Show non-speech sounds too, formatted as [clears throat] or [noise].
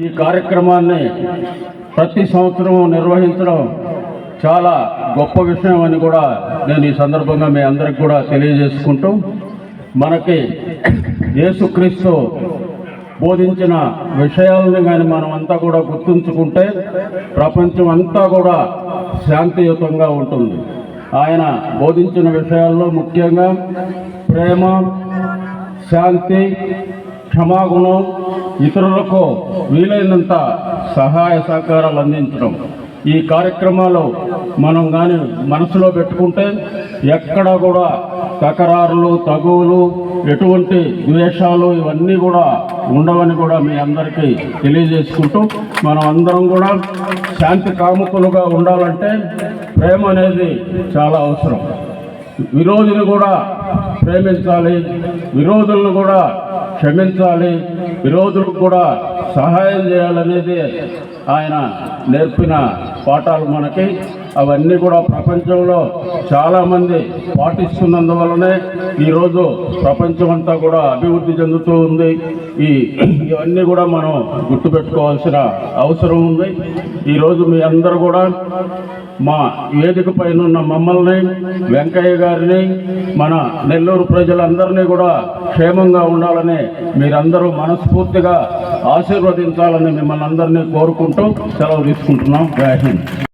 ఈ కార్యక్రమాన్ని ప్రతి సంవత్సరం నిర్వహించడం చాలా గొప్ప విషయం అని కూడా నేను ఈ సందర్భంగా మీ అందరికి కూడా తెలియజేసుకుంటూ మనకి యేసుక్రీస్తు బోధించిన విషయాలను కానీ మనం అంతా కూడా గుర్తుంచుకుంటే ప్రపంచం అంతా కూడా శాంతియుతంగా ఉంటుంది. ఆయన బోధించిన విషయాల్లో ముఖ్యంగా ప్రేమ శాంతి క్షమాగుణం ఇతరులకు వీలైనంత సహాయ సహకారాలు అందించడం. ఈ కార్యక్రమాలు మనం కానీ మనసులో పెట్టుకుంటే ఎక్కడ కూడా తకరారులు తగువులు ఎటువంటి ద్వేషాలు ఇవన్నీ కూడా ఉండవని కూడా మీ అందరికీ తెలియజేసుకుంటూ మనం అందరం కూడా శాంతి కాముకులుగా ఉండాలంటే ప్రేమ అనేది చాలా అవసరం. విరోధిని కూడా ప్రేమించాలి విరోధులను కూడా క్షమించాలి విరోధులకు కూడా సహాయం చేయాలనేది ఆయన నేర్పిన పాఠాలు మనకి. అవన్నీ కూడా ప్రపంచంలో చాలామంది పాటిస్తున్నందువలనే ఈరోజు ప్రపంచం అంతా కూడా అభివృద్ధి చెందుతూ ఉంది. ఈ [clears throat] ఇవన్నీ కూడా మనం గుర్తుపెట్టుకోవాల్సిన అవసరం ఉంది. ఈరోజు మీ అందరూ కూడా మా వేదిక పైన ఉన్న మమ్మల్ని వెంకయ్య గారిని మన నెల్లూరు ప్రజలందరినీ కూడా క్షేమంగా ఉండాలని మీరందరూ మనస్ఫూర్తిగా ఆశీర్వదించాలని మిమ్మల్ని అందరినీ కోరుకుంటూ సెలవు తీసుకుంటున్నాం. జై హింద్.